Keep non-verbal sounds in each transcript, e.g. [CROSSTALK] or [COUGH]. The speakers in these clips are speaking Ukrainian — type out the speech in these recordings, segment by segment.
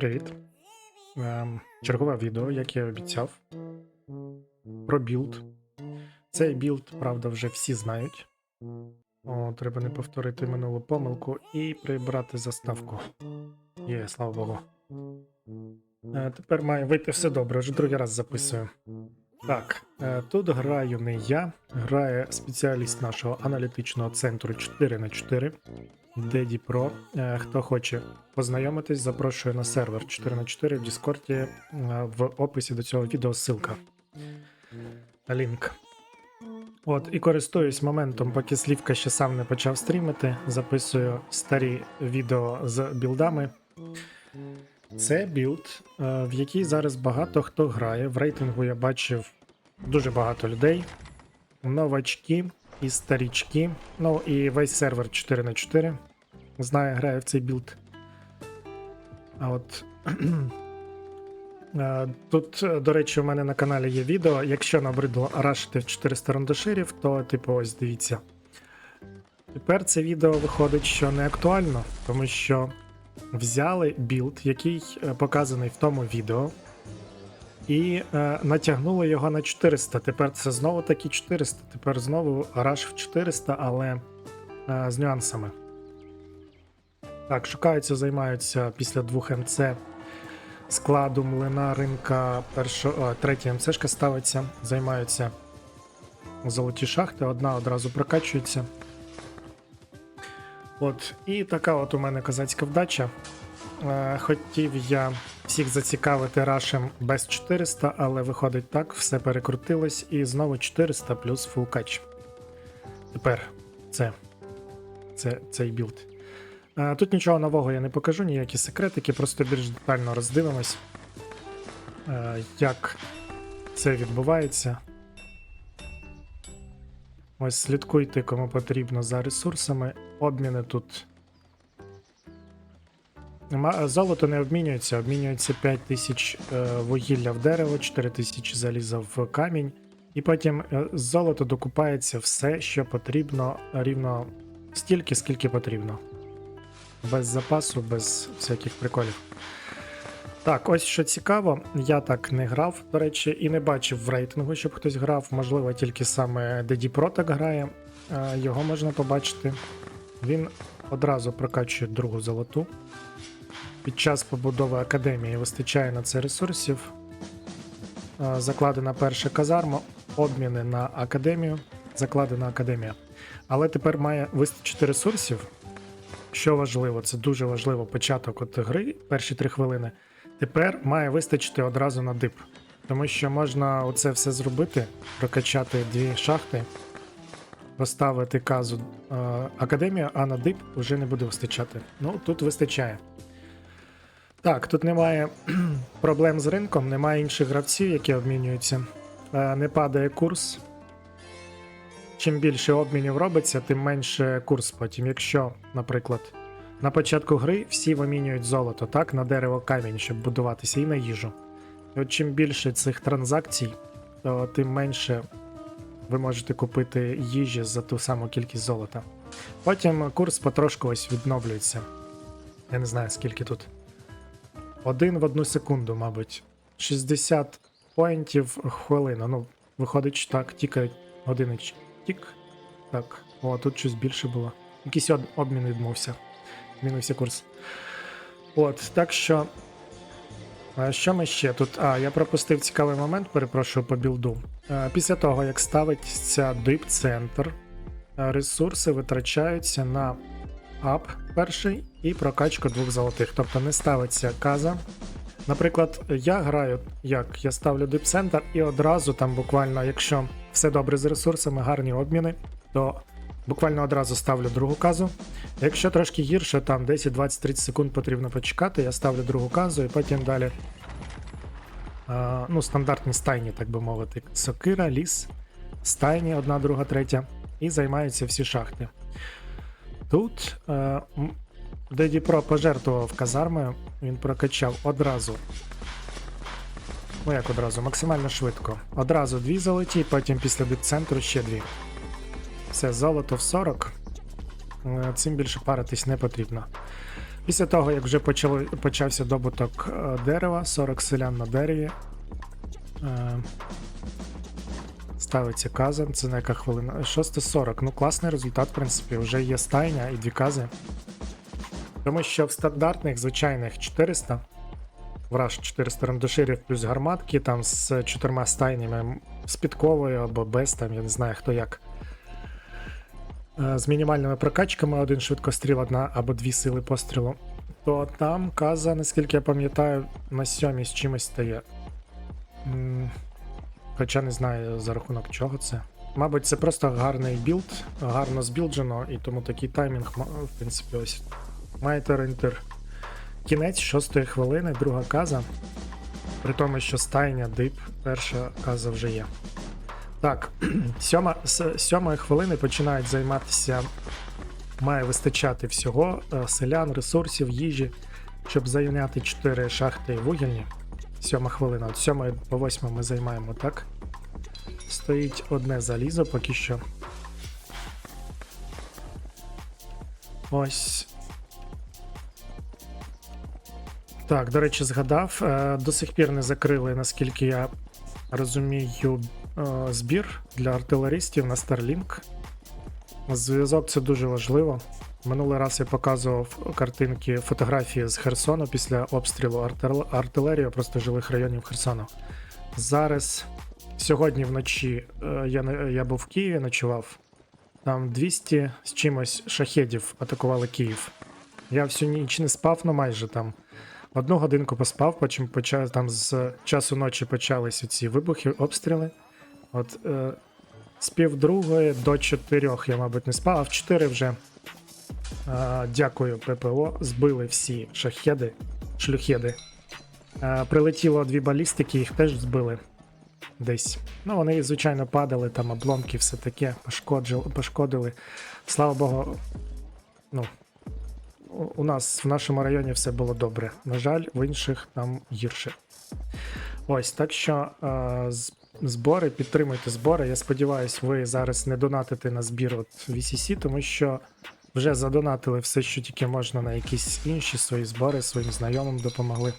Привіт. Ем, чергове відео, як я обіцяв. Про білд. Цей білд, правда, вже всі знають. О, треба не повторити минулу помилку і прибрати заставку. Є, слава Богу. Е, тепер має вийти все добре, вже другий раз записую. Так, е, тут граю не я, грає спеціаліст нашого аналітичного центру 4 на 4 Деді Pro. Е, Хто хоче познайомитись, запрошую на сервер 4 на 4 в Діскорді е, в описі до цього відео ссылка. Лінк. От, і користуюсь моментом, поки Слівка ще сам не почав стрімити. Записую старі відео з білдами. Це білд, в який зараз багато хто грає. В рейтингу я бачив дуже багато людей. Новачки і старічки. Ну і весь сервер 4 на 4 знає, грає в цей білд. А от. [CLEARS THROAT] е, Тут, е, до речі, у мене на каналі є відео. Якщо набридло рашити в 400 рандаширів, то, типу, ось дивіться. Тепер це відео виходить, що не актуально, тому що взяли білд, який е, показаний в тому відео, і е, натягнули його на 400. Тепер це знову таки 400. Тепер знову раш в 400, але е, з нюансами. Так, шукаються, займаються після двох МЦ складу млина ринка першого, о, третя МЦшка ставиться, займаються золоті шахти, одна одразу прокачується. От, і така от у мене козацька вдача. Е, хотів я всіх зацікавити рашем без 400, але виходить так, все перекрутилось, і знову 400 плюс фулкач. Тепер це, це цей білд. Тут нічого нового я не покажу, ніякі секретики, просто більш детально роздивимось, як це відбувається. Ось слідкуйте, кому потрібно за ресурсами. Обміни тут. Ма- Золото не обмінюється, обмінюється 5000 е, вугілля в дерево, 4000 заліза в камінь, і потім е, з золота докупається все, що потрібно, рівно стільки, скільки потрібно. Без запасу, без всяких приколів. Так, ось що цікаво, я так не грав, до речі, і не бачив в рейтингу, щоб хтось грав. Можливо, тільки саме Деді Про так грає. Е, Його можна побачити. Він одразу прокачує другу золоту. Під час побудови академії вистачає на це ресурсів. Закладена перша казарма, обміни на академію, закладена академія. Але тепер має вистачити ресурсів. Що важливо, це дуже важливо початок от гри, перші три хвилини. Тепер має вистачити одразу на дип. Тому що можна оце все зробити, прокачати дві шахти, поставити казу е, академію, а на дип вже не буде вистачати. Ну, тут вистачає. Так, тут немає [CLEARS THROAT] проблем з ринком, немає інших гравців, які обмінюються. Е, не падає курс. Чим більше обмінів робиться, тим менше курс потім. Якщо, наприклад, на початку гри всі вимінюють золото, так, на дерево камінь, щоб будуватися, і на їжу. І от чим більше цих транзакцій, то тим менше ви можете купити їжі за ту саму кількість золота. Потім курс потрошку ось відновлюється. Я не знаю, скільки тут. Один в одну секунду, мабуть. 60 поінтів в хвилину. Ну, виходить, так, тікають години. Тік. Так. О, тут щось більше було. Якийсь обмін відмовся. Змінився курс. От, так що. А що ми ще тут? А, я пропустив цікавий момент, перепрошую по білду. Е, Після того, як ставиться дип-центр, е, ресурси витрачаються на ап перший і прокачку двох золотих. Тобто не ставиться каза. Наприклад, я граю як? Я ставлю дип-центр і одразу там буквально, якщо все добре з ресурсами, гарні обміни, то буквально одразу ставлю другу казу. Якщо трошки гірше, там 10, 20, 30 секунд потрібно почекати, я ставлю другу казу і потім далі. А, ну, стандартні стайні, так би мовити. Сокира, ліс, стайні, одна, друга, третя. І займаються всі шахти. Тут е, Деді Про пожертвував казармою, він прокачав одразу. Ну як одразу, максимально швидко. Одразу дві золоті, потім після дипцентру ще дві. Все, золото в 40. Е, Цим більше паритись не потрібно. Після того, як вже почали, почався добуток е, дерева, 40 селян на дереві. Ставиться казан, це на яка хвилина? 6.40. Ну, класний результат, в принципі, вже є стайня і дві кази. Тому що в стандартних звичайних 400, враж 400 рандоширів плюс гарматки, там з чотирма стайнями, з підковою або без, там, я не знаю хто як. Е, З мінімальними прокачками один швидкостріл, одна або дві сили пострілу. То там каза, наскільки я пам'ятаю, на сьомій з чимось стає. Хоча не знаю за рахунок чого це. Мабуть, це просто гарний білд, гарно збілджено, і тому такий таймінг, в принципі, ось. Маєте орієнтир. Кінець шостої хвилини, друга каза. При тому, що стайня, дип, перша каза вже є. Так, [CLEARS THROAT] сьома, з сьомої хвилини починають займатися. Має вистачати всього е, селян, ресурсів, їжі, щоб зайняти 4 шахти вугільні. Сьома хвилина. От сьомої по восьму ми займаємо так. Стоїть одне залізо поки що. Ось. Так, до речі, згадав. е, До сих пір не закрили, наскільки я розумію, е, збір для артилеристів на Starlink. Зв'язок це дуже важливо. Минулий раз я показував картинки, фотографії з Херсону після обстрілу артил- артилерії просто жилих районів Херсону. Зараз, сьогодні вночі, е, я, я був в Києві, ночував. Там 200 з чимось шахедів атакували Київ. Я всю ніч не спав, ну майже там. Одну годинку поспав, потім почав, там з часу ночі почалися ці вибухи, обстріли. От е, з півдругої до чотирьох я, мабуть, не спав, а в чотири вже. Е, дякую, ППО. Збили всі шахеди, шлюхеди. Е, прилетіло дві балістики, їх теж збили десь. Ну, вони, звичайно, падали, там обломки, все таке, пошкодили. Слава Богу, ну, у- нас в нашому районі все було добре. На жаль, в інших там гірше. Ось, так що е, збори, підтримуйте збори. Я сподіваюся, ви зараз не донатите на збір от VCC, тому що вже задонатили все, що тільки можна на якісь інші свої збори, своїм знайомим допомогли.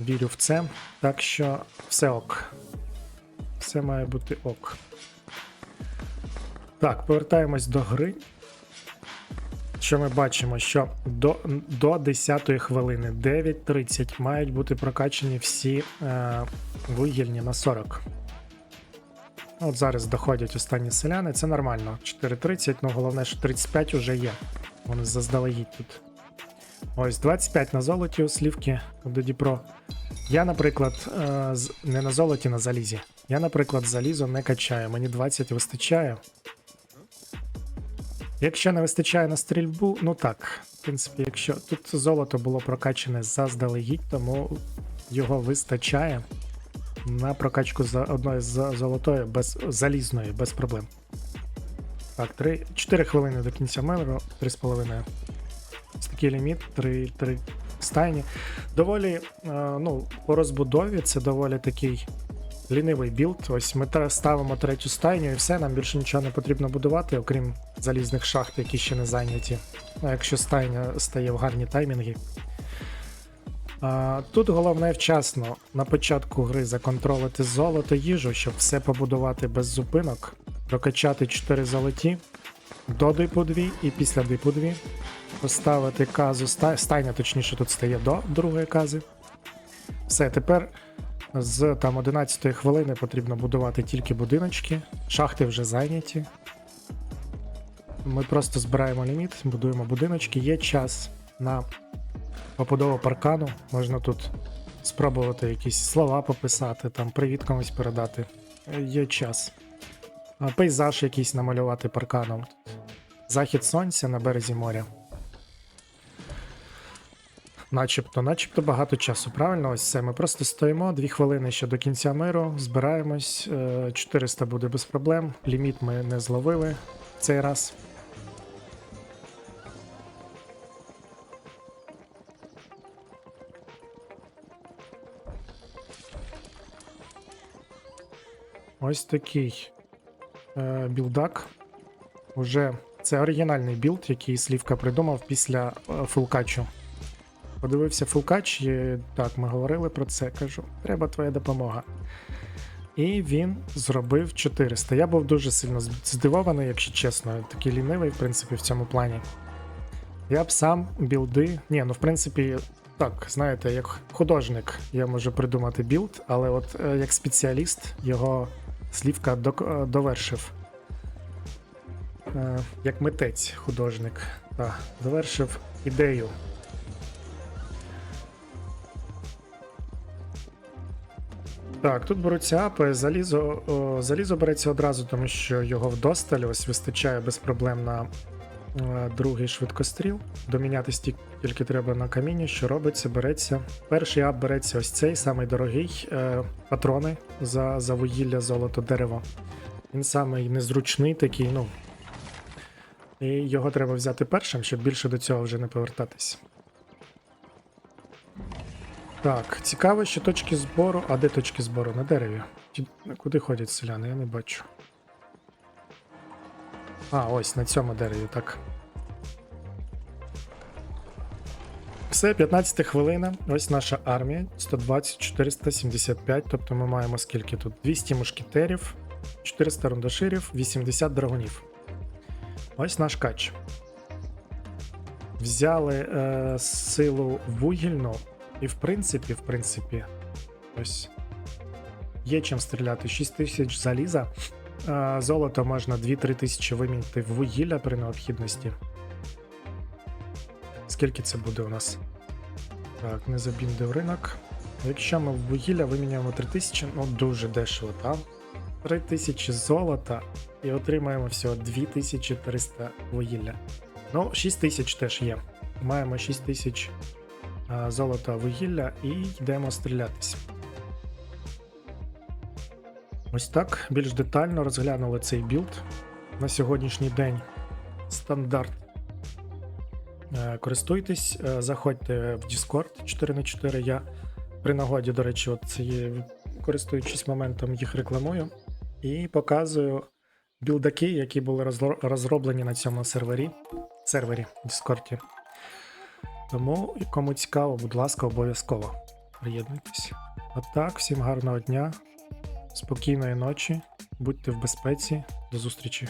Вірю в це. Так що все ок. Все має бути ок. Так, повертаємось до гри. Що ми бачимо, що до, до 10-ї хвилини 9.30 мають бути прокачані всі е, вугільні на 40. От зараз доходять останні селяни, це нормально. 4.30, ну головне, що 35 вже є. Вони заздалегідь тут. Ось 25 на золоті у слівки до Діпро. Я, наприклад, е, не на золоті, на залізі. Я, наприклад, залізо не качаю. Мені 20 вистачає. Якщо не вистачає на стрільбу, ну так. В принципі, якщо тут золото було прокачане заздалегідь, тому його вистачає на прокачку за одної з золотої без залізної, без проблем. Так, 3, 4 хвилини до кінця мемору, 3,5. Ось такий ліміт, 3, 3 стайні. Доволі, е, ну, по розбудові це доволі такий лінивий білд. Ось ми ставимо третю стайню і все, нам більше нічого не потрібно будувати, окрім залізних шахт, які ще не зайняті. Ну, якщо стайня стає в гарні таймінги. Тут головне вчасно на початку гри законтролити золото їжу, щоб все побудувати без зупинок, прокачати 4 золоті до дипу 2 і після дипу 2. Поставити казу, стайня, точніше, тут стає до другої кази. Все, тепер з там 11 хвилини потрібно будувати тільки будиночки. Шахти вже зайняті. Ми просто збираємо ліміт, будуємо будиночки. Є час на побудову паркану. Можна тут спробувати якісь слова пописати, там привіт комусь передати. Е, Є час. Пейзаж якийсь намалювати парканом. Захід сонця на березі моря. Начебто, начебто багато часу. Правильно, ось це. Ми просто стоїмо дві хвилини ще до кінця миру, збираємось. е, 400 буде без проблем. Ліміт ми не зловили цей раз. Ось такий е, білдак. Уже Це оригінальний білд, який Слівка придумав після е, фулкачу. Подивився фулкач, і так, ми говорили про це. Кажу, треба твоя допомога. І він зробив 400. Я був дуже сильно здивований, якщо чесно. Такий лінивий, в принципі, в цьому плані. Я б сам білди. Ні, ну в принципі, так, знаєте, як художник я можу придумати білд, але от е, як спеціаліст його слівка е, довершив. Е, Як митець, художник. Так, довершив ідею. Так, тут беруться апи, залізо, о, залізо береться одразу, тому що його вдосталь ось вистачає без проблем на другий швидкостріл. Доміняти стік тільки треба на каміння, що робиться, береться. Перший ап береться ось цей, самий дорогий, е, патрони за, за вугілля, золото, дерево. Він самий незручний такий, ну. І його треба взяти першим, щоб більше до цього вже не повертатись. Так, цікаво, що точки збору. А де точки збору? На дереві. Куди ходять селяни? Я не бачу. А, ось на цьому дереві, так. Все, 15 хвилина. Ось наша армія. 120, 475. Тобто ми маємо скільки тут? 200 мушкетерів, 400 рундаширів, 80 драгунів. Ось наш кач. Взяли е, силу вугільну, і в принципі, в принципі, ось є чим стріляти. 6 тисяч заліза. Золото можна 2-3 тисячі вимінити в вугілля при необхідності. Скільки це буде у нас? Так, не забіндив ринок. Якщо ми в вугілля виміняємо 3 тисячі, ну дуже дешево, так? 3 тисячі золота і отримаємо всього 2300 вугілля. Ну, 6 тисяч теж є. Маємо 6 тисяч золота вугілля і йдемо стрілятись. Ось так більш детально розглянули цей білд. На сьогоднішній день стандарт. Е, Користуйтесь, е, заходьте в Discord 4х4. Я при нагоді, до речі, от цієї, користуючись моментом, їх рекламую і показую білдаки, які були розроблені на цьому сервері, сервері Discord. Тому, кому цікаво, будь ласка, обов'язково приєднуйтесь. А так, всім гарного дня, спокійної ночі, будьте в безпеці, до зустрічі.